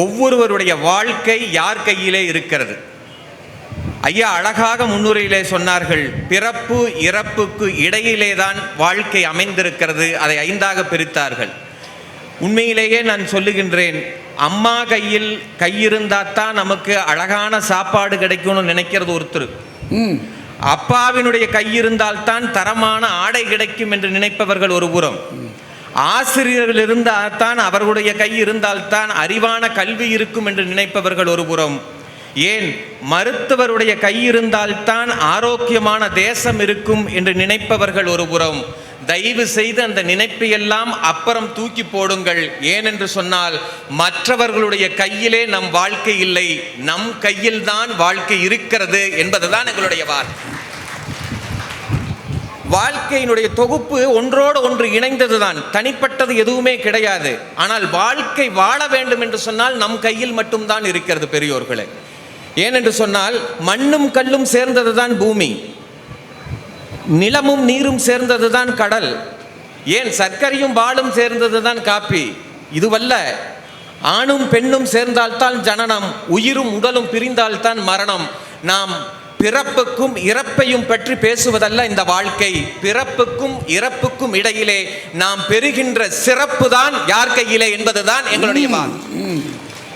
ஒவ்வொருவருடைய வாழ்க்கை யார் கையிலே இருக்கிறது? ஐயா அழகாக முன்னுரையிலே சொன்னார்கள் பிறப்பு இறப்புக்கு இடையிலே தான் வாழ்க்கை அமைந்திருக்கிறது. அதை ஐந்தாக பிரித்தார்கள். உண்மையிலேயே நான் சொல்லுகின்றேன் அம்மா கையில் கையிருந்தாத்தான் நமக்கு அழகான சாப்பாடு கிடைக்கும்னு நினைக்கிறது ஒருத்தர். அப்பாவினுடைய கையிருந்தால்தான் தரமான ஆடை கிடைக்கும் என்று நினைப்பவர்கள் ஒரு புறம். ஆசிரியர்கள் இருந்தால்தான் அவர்களுடைய கை இருந்தால்தான் அறிவான கல்வி இருக்கும் என்று நினைப்பவர்கள் ஒரு புறம் ஏன்? மருத்துவருடைய கை இருந்தால்தான் ஆரோக்கியமான தேசம் இருக்கும் என்று நினைப்பவர்கள் ஒரு புறம் தயவு செய்து அந்த நினைப்பையெல்லாம் அப்புறம் தூக்கி போடுங்கள். ஏனென்று சொன்னால் மற்றவர்களுடைய கையிலே நம் வாழ்க்கை இல்லை. நம் கையில்தான் வாழ்க்கை இருக்கிறது என்பதுதான் எங்களுடைய வார்த்தை. வாழ்க்கையினுடைய தொகுப்பு ஒன்றோடு ஒன்று இணைந்ததுதான். தனிப்பட்டது எதுவுமே கிடையாது. ஆனால் வாழ்க்கை வாழ வேண்டும் என்று சொன்னால் நம் கையில் மட்டும்தான் இருக்கிறது பெரியோர்களே. ஏனென்று சொன்னால் மண்ணும் கல்லும் சேர்ந்தது தான் பூமி. நிலமும் நீரும் சேர்ந்தது தான் கடல். ஏன் சர்க்கரையும் பாலும் சேர்ந்ததுதான் காப்பி? இதுவல்ல. ஆணும் பெண்ணும் சேர்ந்தால்தான் ஜனனம். உயிரும் உடலும் பிரிந்தால்தான் மரணம். நாம் பிறப்புக்கும் இறப்பையும் பற்றி பேசுவதல்ல இந்த வாழ்க்கை. பிறப்புக்கும் இறப்புக்கும் இடையிலே நாம் பெறுகின்ற சிறப்பு தான் யார் கையிலே என்பதுதான் எங்களுடைய வாதம்.